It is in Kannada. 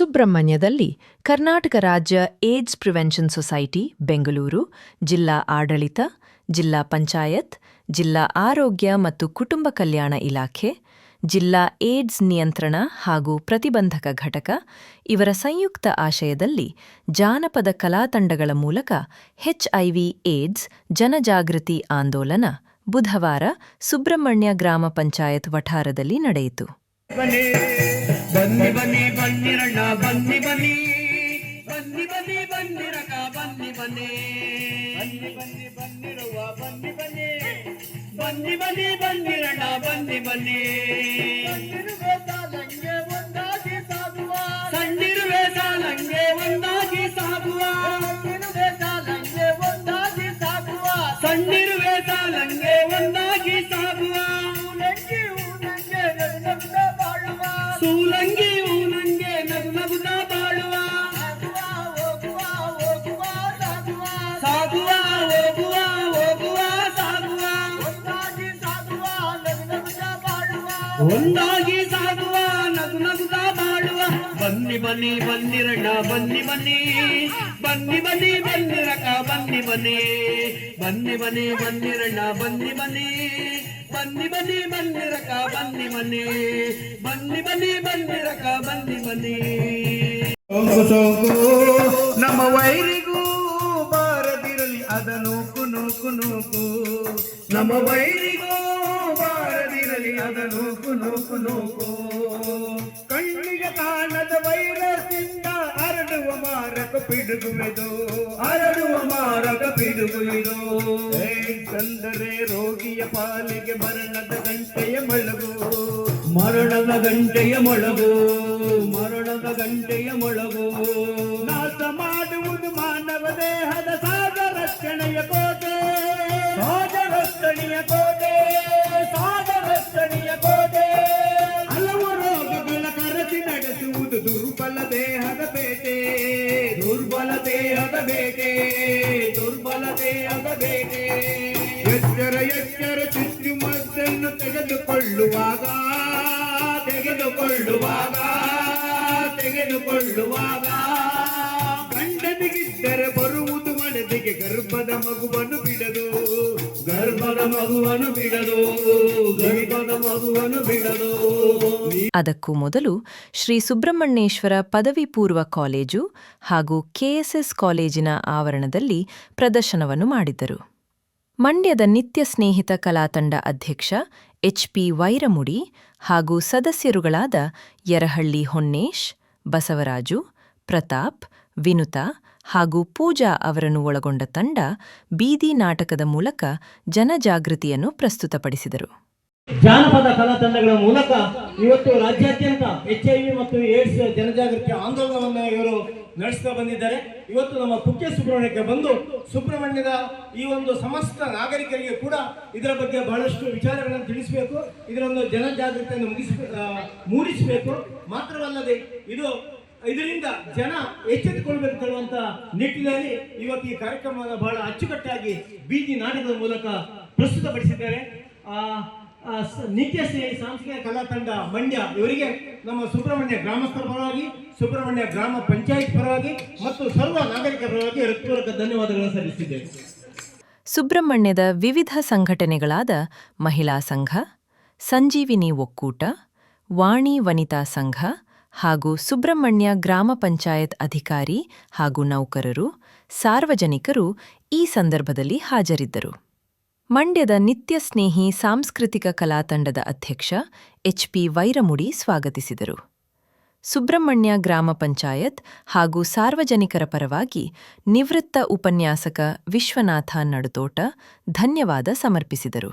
ಸುಬ್ರಹ್ಮಣ್ಯದಲ್ಲಿ ಕರ್ನಾಟಕ ರಾಜ್ಯ ಏಡ್ಸ್ ಪ್ರಿವೆನ್ಷನ್ ಸೊಸೈಟಿ, ಬೆಂಗಳೂರು, ಜಿಲ್ಲಾ ಆಡಳಿತ, ಜಿಲ್ಲಾ ಪಂಚಾಯತ್, ಜಿಲ್ಲಾ ಆರೋಗ್ಯ ಮತ್ತು ಕುಟುಂಬ ಕಲ್ಯಾಣ ಇಲಾಖೆ, ಜಿಲ್ಲಾ ಏಡ್ಸ್ ನಿಯಂತ್ರಣ ಹಾಗೂ ಪ್ರತಿಬಂಧಕ ಘಟಕ ಇವರ ಸಂಯುಕ್ತ ಆಶಯದಲ್ಲಿ ಜಾನಪದ ಕಲಾತಂಡಗಳ ಮೂಲಕ ಹೆಚ್ಐವಿ ಏಡ್ಸ್ ಜನಜಾಗೃತಿ ಆಂದೋಲನ ಬುಧವಾರ ಸುಬ್ರಹ್ಮಣ್ಯ ಗ್ರಾಮ ಪಂಚಾಯತ್ ವಠಾರದಲ್ಲಿ ನಡೆಯಿತು. ಬನ್ನಿ ಬನ್ನಿ ಬನ್ನಿ ಬನ್ನಿರಣ್ಣ ಬನ್ನಿ ಬನ್ನಿ ಬನ್ನಿ ಬನ್ನಿ ಬನ್ನಿರಕ ಬನ್ನಿ ಬನ್ನಿ ಬನ್ನಿ ಬನ್ನಿ ಬನ್ನಿರುವ ಬನ್ನಿ ಬನ್ನಿ ಬನ್ನಿ ಬನ್ನಿ ಬನ್ನಿರಣ್ಣ ಬನ್ನಿ ಬನ್ನಿ ಸಣ್ಣಿರುವೆ ಸೂಲಂಗಿ ಊನಂಗೆ ನಗು ನಗುತ್ತಾ ಬಾಳುವ ಸಾಗುವ ಹೋಗುವ ಹೋಗುವ ಸಾಗುವ ಒಂದಾಗಿ ಸಾಗುವ ನಗು ನಗುತ್ತಾ ಬಾಳುವ ಬನ್ನಿ ಬನ್ನಿ ಬನ್ನಿರಣ್ಣ ಬನ್ನಿ ಬನ್ನಿ ಬನ್ನಿ ಬನ್ನಿ ಬನ್ನಿರಕ ಬನ್ನಿ ಬನ್ನಿ ಬನ್ನಿ ಬನ್ನಿ ಬನ್ನಿರಣ್ಣ ಬನ್ನಿ ಬನ್ನಿ ಬನ್ನಿ ಬನ್ನಿ ಬನ್ನಿರಕ ಬನ್ನಿ ಬನ್ನಿ. ಬನ್ನಿ ಬನ್ನಿ ಬನ್ನಿರಕ ಬನ್ನಿ ಬನ್ನಿ. ಸೋಂಕು ಸೋಂಕು ನಮ್ಮ ವೈರಿಗೂ ಬಾರದಿರಲಿ ಅದನು ನೂಕು ನೂಕು ನಮ್ಮ ವೈರಿಗೂ ಬಾರದಿರಲಿ, ಅದ ನೂಕು ನೂಕು ನೂಕು. ಕಣ್ಣಿಗೆ ಕಾಣದ ಇಂದ ಹರಡುವ ಮಾರಕ ಪಿಡುಗುವೆದು ಹರಡುವ ಮಾರಕ ಪಿಡುಗುವುದು ಅಂದರೆ ರೋಗಿಯ ಪಾಲಿಗೆ ಮರಣದ ಗಂಟೆಯ ಮೊಳಗು. ಮರಣದ ಗಂಟೆಯ ಮೊಳಗು. ಮರಣದ ಗಂಟೆಯ ಮೊಳಗು. ನಾಶ ಮಾಡುವುದು ಮಾನವ ದೇಹದ ಸಾಧ ರಕ್ಷಣೆಯ ಕೋಟೆ. ಸಾಧ ರಕ್ಷಣೆಯ ಕೋಟೆ. ದುರ್ಬಲ ದೇಹದ ಬೇಟೆ ದುರ್ಬಲ ದೇಹದ ಬೇಟೆ ಎಚ್ಚರ ಚಿತ್ರಿ ಚುಚ್ಚುಮದ್ದನ್ನು ತೆಗೆದುಕೊಳ್ಳುವಾಗ ತೆಗೆದುಕೊಳ್ಳುವಾಗ ತೆಗೆದುಕೊಳ್ಳುವಾಗ. ಗಂಡನಿಗಿದ್ದರೆ ಬರುವುದು ಮಡದಿಗೆ ಗರ್ಭದ ಮಗುವನ್ನು ಬಿಡದು. ಅದಕ್ಕೂ ಮೊದಲು ಶ್ರೀ ಸುಬ್ರಹ್ಮಣ್ಯೇಶ್ವರ ಪದವಿ ಪೂರ್ವ ಕಾಲೇಜು ಹಾಗೂ ಕೆಎಸ್ಎಸ್ ಕಾಲೇಜಿನ ಆವರಣದಲ್ಲಿ ಪ್ರದರ್ಶನವನ್ನು ಮಾಡಿದ್ದರು ಮಂಡ್ಯದ ನಿತ್ಯ ಸ್ನೇಹಿತ ಕಲಾತಂಡ ಅಧ್ಯಕ್ಷ ಎಚ್ಪಿ ವೈರಮುಡಿ ಹಾಗೂ ಸದಸ್ಯರುಗಳಾದ ಯರಹಳ್ಳಿ ಹೊನ್ನೇಶ್, ಬಸವರಾಜು, ಪ್ರತಾಪ್, ವಿನುತಾ ಹಾಗೂ ಪೂಜಾ ಅವರನ್ನು ಒಳಗೊಂಡ ತಂಡ ಬೀದಿ ನಾಟಕದ ಮೂಲಕ ಜನಜಾಗೃತಿಯನ್ನು ಪ್ರಸ್ತುತಪಡಿಸಿದರು. ಜಾನಪದ ಕಲಾ ತಂಡಗಳ ಮೂಲಕ ಇವತ್ತು ರಾಜ್ಯಾದ್ಯಂತ ಎಚ್ ಐ ವಿ ಮತ್ತು ಏಡ್ಸ್ ಜನಜಾಗೃತಿ ಆಂದೋಲನವನ್ನು ಇವರು ನಡೆಸ್ತಾ ಬಂದಿದ್ದಾರೆ. ಇವತ್ತು ನಮ್ಮ ಕುಕ್ಕೆ ಸುಬ್ರಹ್ಮಣ್ಯಕ್ಕೆ ಬಂದು ಸುಬ್ರಹ್ಮಣ್ಯದ ಈ ಒಂದು ಸಮಸ್ತ ನಾಗರಿಕರಿಗೆ ಕೂಡ ಇದರ ಬಗ್ಗೆ ಬಹಳಷ್ಟು ವಿಚಾರಗಳನ್ನು ತಿಳಿಸಬೇಕು. ಇದರೊಂದು ಜನಜಾಗೃತಿಯನ್ನು ಮುಗಿಸ ಮೂಡಿಸಬೇಕು. ಮಾತ್ರವಲ್ಲದೆ ಇದು ಇದರಿಂದ ಜನ ಎಚ್ಚೆತ್ತುಕೊಳ್ಬೇಕು ಹೇಳುವಂತ ನಿಟ್ಟಿನಲ್ಲಿ ಇವತ್ತು ಈ ಕಾರ್ಯಕ್ರಮವನ್ನು ಬಹಳ ಅಚ್ಚುಕಟ್ಟಾಗಿ ಬೀದಿ ನಾಟಕದ ಮೂಲಕ ಪ್ರಸ್ತುತಪಡಿಸಿದ್ದಾರೆ. ನಿತ್ಯ ಸ್ನೇಹಿ ಸಾಂಸ್ಕೃತಿಕ ಕಲಾ ತಂಡ ಮಂಡ್ಯ ಇವರಿಗೆ ನಮ್ಮ ಸುಬ್ರಹ್ಮಣ್ಯ ಗ್ರಾಮಸ್ಥರ ಪರವಾಗಿ, ಸುಬ್ರಹ್ಮಣ್ಯ ಗ್ರಾಮ ಪಂಚಾಯತ್ ಪರವಾಗಿ ಮತ್ತು ಸರ್ವ ನಾಗರಿಕರ ಪರವಾಗಿ ಹೃತ್ಪೂರ್ವಕ ಧನ್ಯವಾದಗಳನ್ನು ಸಲ್ಲಿಸಿದ್ದೇವೆ ಸುಬ್ರಹ್ಮಣ್ಯದ ವಿವಿಧ ಸಂಘಟನೆಗಳಾದ ಮಹಿಳಾ ಸಂಘ, ಸಂಜೀವಿನಿ ಒಕ್ಕೂಟ, ವಾಣಿ ವನಿತಾ ಸಂಘ ಹಾಗೂ ಸುಬ್ರಹ್ಮಣ್ಯ ಗ್ರಾಮ ಪಂಚಾಯತ್ ಅಧಿಕಾರಿ ಹಾಗೂ ನೌಕರರು, ಸಾರ್ವಜನಿಕರು ಈ ಸಂದರ್ಭದಲ್ಲಿ ಹಾಜರಿದ್ದರು. ಮಂಡ್ಯದ ನಿತ್ಯ ಸ್ನೇಹಿ ಸಾಂಸ್ಕೃತಿಕ ಕಲಾತಂಡದ ಅಧ್ಯಕ್ಷ ಎಚ್ಪಿ ವೈರಮುಡಿ ಸ್ವಾಗತಿಸಿದರು. ಸುಬ್ರಹ್ಮಣ್ಯ ಗ್ರಾಮ ಪಂಚಾಯತ್ ಹಾಗೂ ಸಾರ್ವಜನಿಕರ ಪರವಾಗಿ ನಿವೃತ್ತ ಉಪನ್ಯಾಸಕ ವಿಶ್ವನಾಥ ನಡುತೋಟ ಧನ್ಯವಾದ ಸಮರ್ಪಿಸಿದರು.